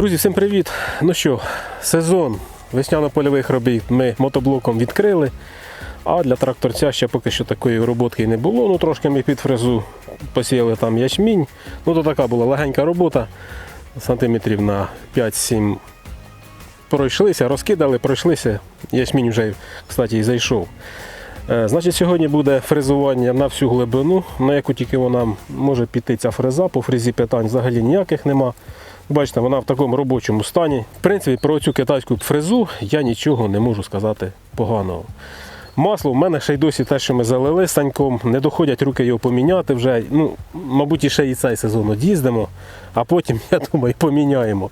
Друзі, всім привіт! Ну що, сезон весняно-польових робіт ми мотоблоком відкрили. А для тракторця ще поки що такої роботки не було. Ну трошки ми під фрезу посіяли там ячмінь. Ну то така була легенька робота. Сантиметрів на 5-7 пройшлися, розкидали, пройшлися. Ячмінь вже, кстати, і зайшов. Е, Значить, сьогодні буде фрезування на всю глибину, на яку тільки вона може піти ця фреза. По фрезі питань взагалі ніяких нема. Бачите, вона в такому робочому стані. В принципі, про цю китайську фрезу я нічого не можу сказати поганого. Масло в мене ще й досі те, що ми залили саньком, не доходять руки його поміняти вже. Ну, мабуть, ще і цей сезон од'їздимо, а потім, я думаю, поміняємо.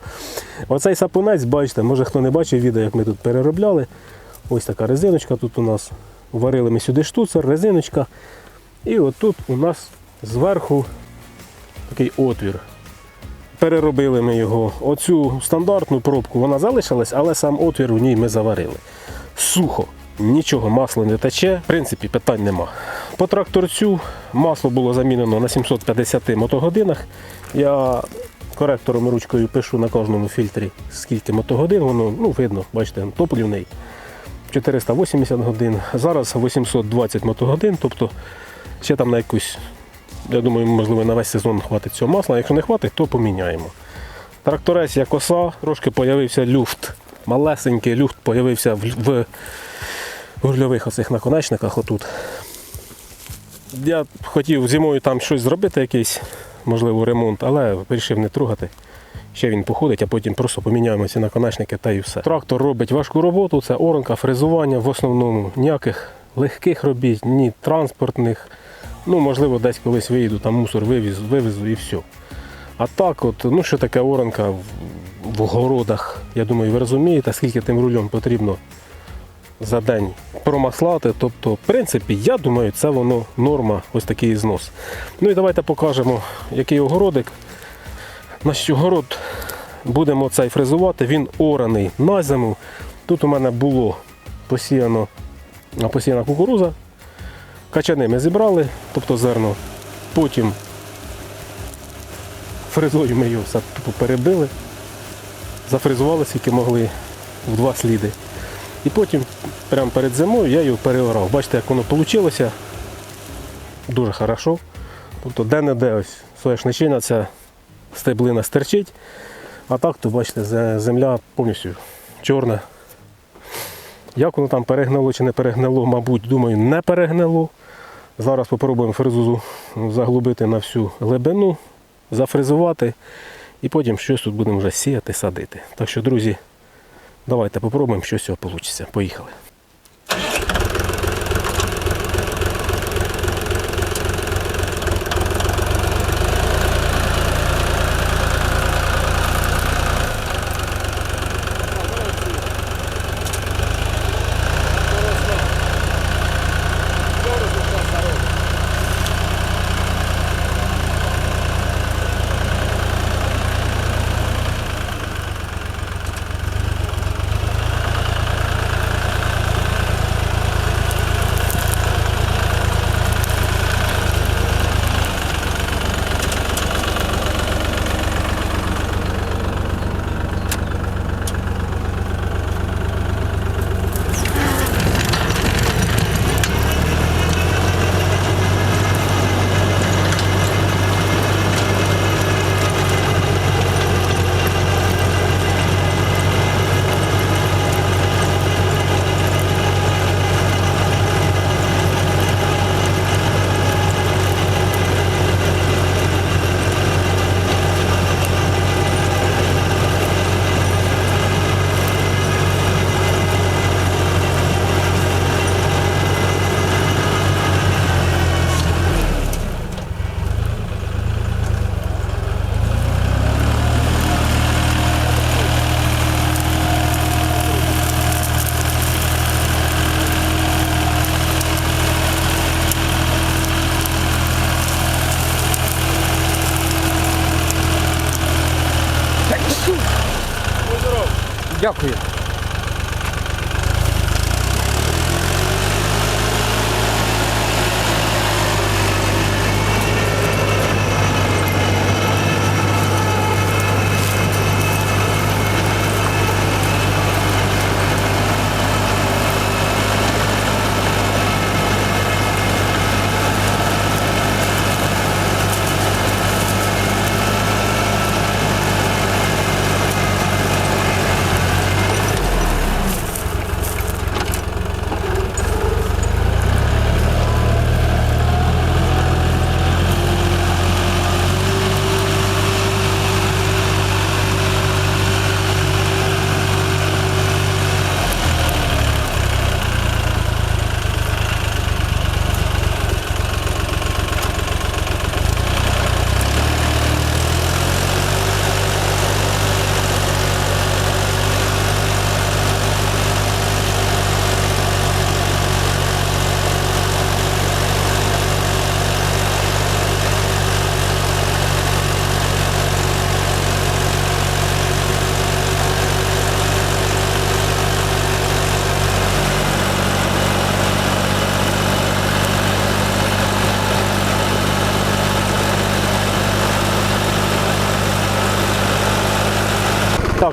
Оцей сапунець, бачите, може хто не бачив відео, як ми тут переробляли. Ось така резиночка тут у нас. Варили ми сюди штуцер, резиночка. І отут у нас зверху такий отвір. Переробили ми його. Оцю стандартну пробку вона залишилась, але сам отвір у ній ми заварили. Сухо, нічого, масло не тече, в принципі, питань нема. По тракторцю масло було замінено на 750 мотогодинах. Я коректором ручкою пишу на кожному фільтрі, скільки мотогодин, воно ну, видно, бачите, топлівний. 480 годин. Зараз 820 мотогодин, тобто ще там на якусь, я думаю, можливо, на весь сезон хватить цього масла. Якщо не хватить, то поміняємо. Тракторець як коса, трошки з'явився люфт. Малесенький люфт з'явився в, в гурльових оцих наконечниках отут. Я хотів зимою там щось зробити, якийсь, можливо, ремонт, але вирішив не трогати. Ще він походить, а потім просто поміняємо ці наконечники та і все. Трактор робить важку роботу, це оранка, фрезування в основному. Ніяких легких робіт, ні транспортних. Ну, можливо, десь колись виїду, там мусор вивіз, вивезу і все. А так, от, ну що таке оранка в, в городах, я думаю, ви розумієте, скільки тим рулем потрібно за день промаслати. Тобто, в принципі, я думаю, це воно норма, ось такий знос. Ну і давайте покажемо, який огородик. Значить, огород будемо цей фрезувати, він ораний на зиму. Тут у мене було посіяно посіяна кукуруза. Качани ми зібрали, тобто зерно. Потім фрезою ми його все тупо перебили, зафрезували, скільки могли в два сліди. І потім, прямо перед зимою, я його переорав. Бачите, як воно вийшло. Дуже хорошо. Тобто де-не-де ось соняшничина ця стеблина стерчить. А так, то бачите, земля повністю чорна. Як воно там перегнало чи не перегнало, мабуть, думаю, не перегнало. Зараз спробуємо фрезу заглубити на всю глибину, зафрезувати і потім щось тут будемо вже сіяти, садити. Так що, друзі, давайте попробуємо, що з цього вийде. Поїхали. Дякую.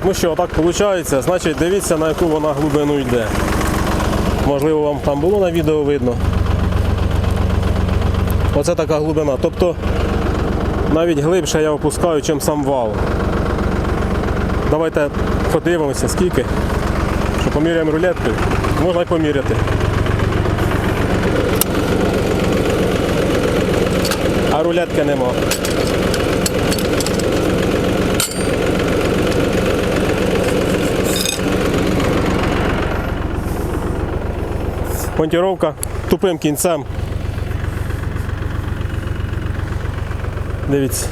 Ну що, так виходить. Значить, дивіться, на яку вона глибину йде. Можливо, вам там було на відео видно. Оце така глибина. Тобто навіть глибше я опускаю, чим сам вал. Давайте подивимося, скільки. Що поміряємо рулеткою. Можна й поміряти. А рулетки нема. Монтіровка тупим кінцем. Дивіться.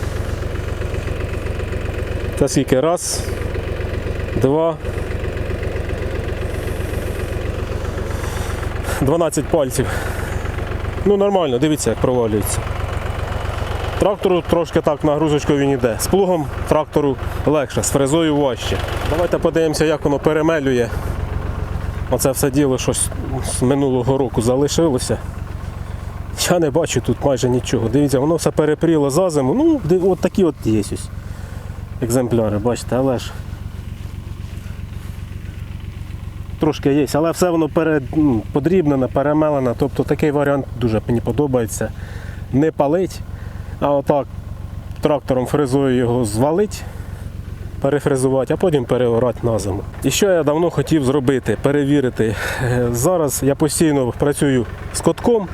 Це скільки? Раз, два. 12 пальців. Ну нормально, дивіться, як провалюється. Трактору трошки так нагрузочкою він іде. З плугом трактору легше, з фрезою важче. Давайте подивимося, як воно перемелює. Оце все діло щось з минулого року залишилося. Я не бачу тут майже нічого. Дивіться, воно все перепріло за зиму. Ну, от такі от є ось екземпляри, бачите, але ж. Трошки є, але все воно пере, ну, подрібнене, перемелене. Тобто такий варіант дуже мені подобається. Не палить, а отак трактором фрезою його звалить, перефрезувати, а потім переорати на зиму. І що я давно хотів зробити, перевірити. Е, Зараз я постійно працюю з котком.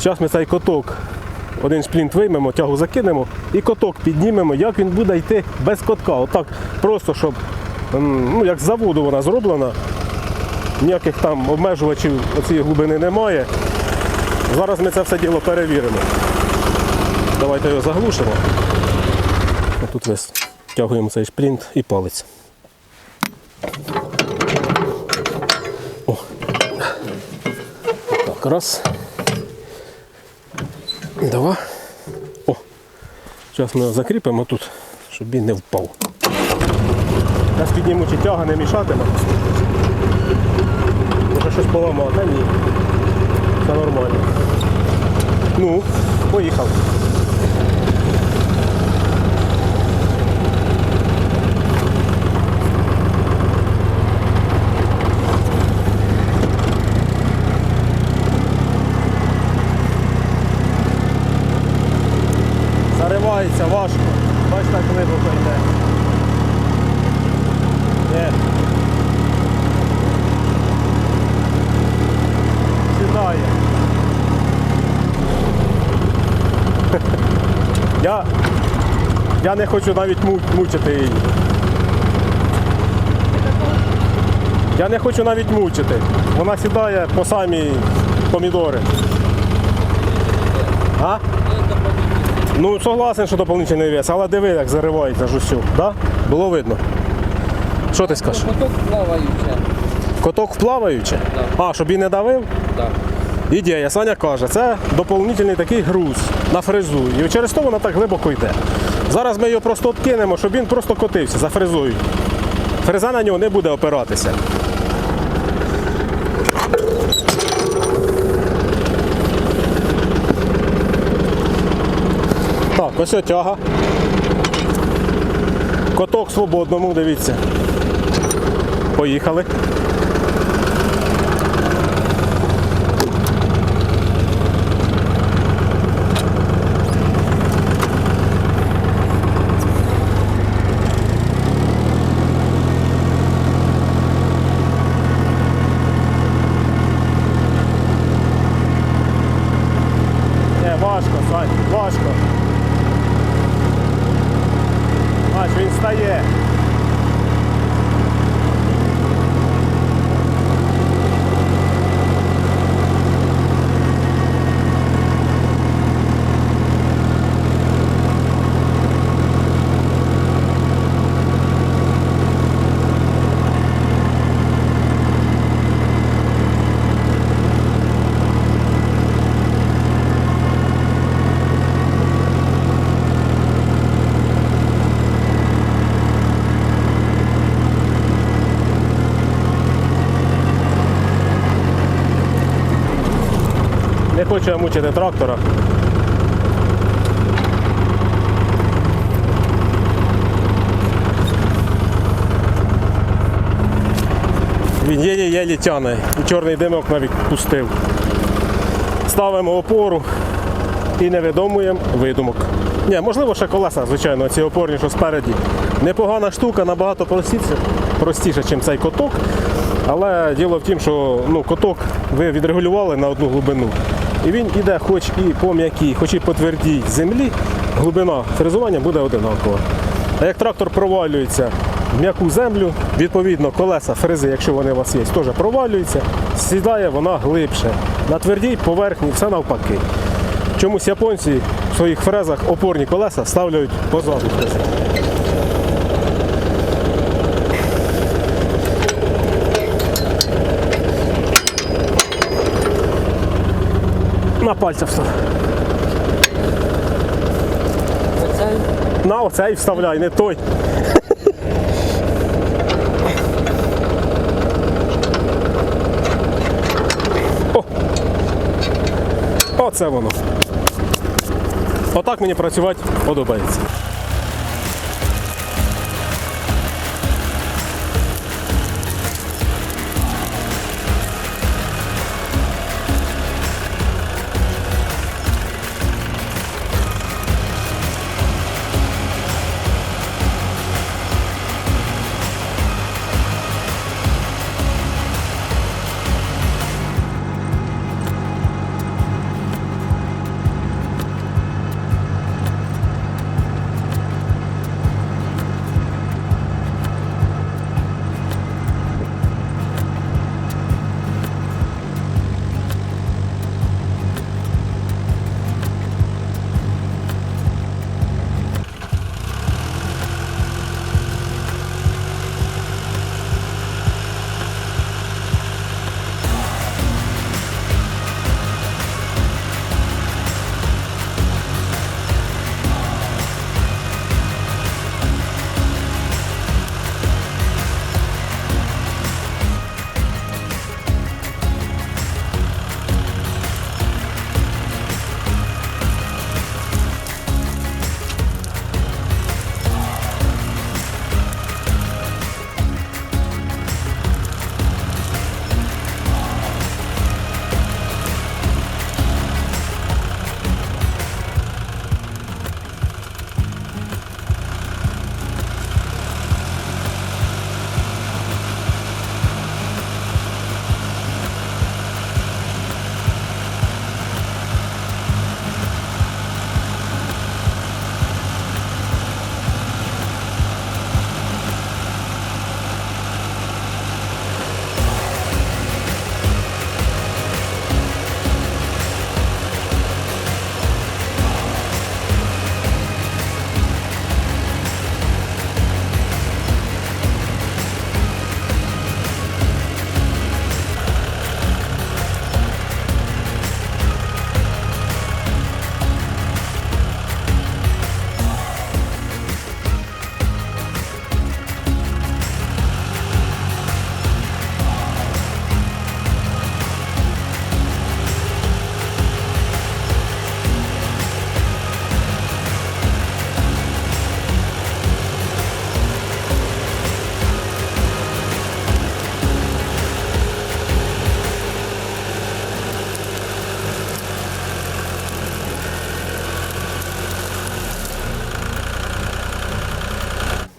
Зараз ми цей коток, один шплінт виймемо, тягу закинемо і коток піднімемо, як він буде йти без котка. Отак просто, щоб ну, як з заводу вона зроблена, ніяких там обмежувачів цієї глибини немає. Зараз ми це все діло перевіримо. Давайте його заглушимо. Тут витягуємо цей шплінт і палець. О. Так, раз. Два. О. Зараз ми його закріпимо тут, щоб він не впав. Зараз піднімучи тяга не мішатиме. Може щось поламати, ні. Все нормально. Ну, поїхав. Заривається важко. Бачите, як глибоко йде. Є. Сідає. Я, я не хочу навіть мучити її. Я не хочу навіть мучити. Вона сідає по самі помідори. А? Ну, согласен, що доповнительний вес, але диви, як заривається ж усю. Да? Було видно. Що ти скажеш? Поток плаваюче. Коток вплаваючи? А, щоб він не давив? Так. Ідея, Саня каже, це доповнительний такий груз на фрезу. І через то вона так глибоко йде. Зараз ми його просто откинемо, щоб він просто котився за фрезою. Фреза на нього не буде опиратися. Ось тяга. Коток свободному, дивіться. Поїхали. Не, важко, Сань, важко. Бач, він стає. Я мучити трактора. Він єлі-єлі тяне. І чорний димок навіть пустив. Ставимо опору і не видумуємо видумок. Ні, можливо, ще колеса, звичайно, ці опорні, що спереді. Непогана штука, набагато простіше, простіше, ніж цей коток. Але діло в тім, що ну, коток ви відрегулювали на одну глибину. І він іде хоч і по м'якій, хоч і по твердій землі, глибина фрезування буде одинакова. А як трактор провалюється в м'яку землю, відповідно колеса фрези, якщо вони у вас є, теж провалюються, сідає вона глибше. На твердій поверхні все навпаки. Чомусь японці в своїх фрезах опорні колеса ставляють позаду фрези. На пальця встав. Оцей На оцей вставляй, не той. О! Оце воно. Отак мені працювати подобається.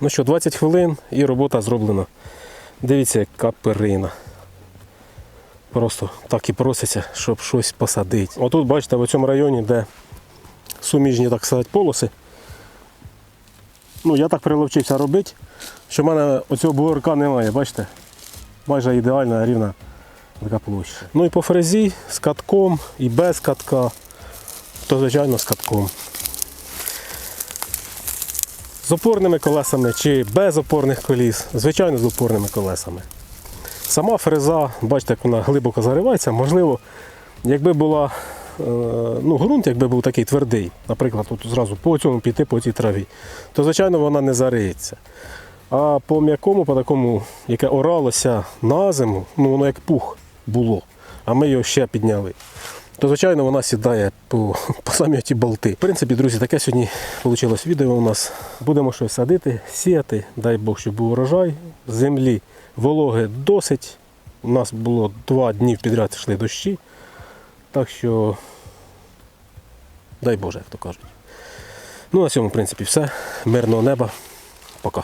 Ну що, 20 хвилин і робота зроблена. Дивіться, яка перина. Просто так і проситься, щоб щось посадити. Отут, бачите, в цьому районі, де суміжні, так сказати, полоси. Ну, я так приловчився робити, що в мене оцього бугорка немає, бачите? Майже ідеальна рівна така площа. Ну і по фрезі з катком і без катка, то звичайно з катком. З опорними колесами чи без опорних коліс, звичайно, з опорними колесами. Сама фреза, бачите, як вона глибоко заривається, можливо, якби була е, ну, ґрунт, якби був такий твердий, наприклад, тут зразу по цьому піти по цій траві, то звичайно вона не зариється. А по м'якому, по такому, яке оралося на зиму, ну воно як пух було, а ми його ще підняли. То, звичайно, вона сідає по, по самі ті болти. В принципі, друзі, таке сьогодні вийшло відео у нас. Будемо щось садити, сіяти, дай Бог, щоб був урожай. Землі вологи досить, У нас було два дні підряд йшли дощі. Так що, дай Боже, як то кажуть. Ну, на цьому, в принципі, все. Мирного неба. Пока.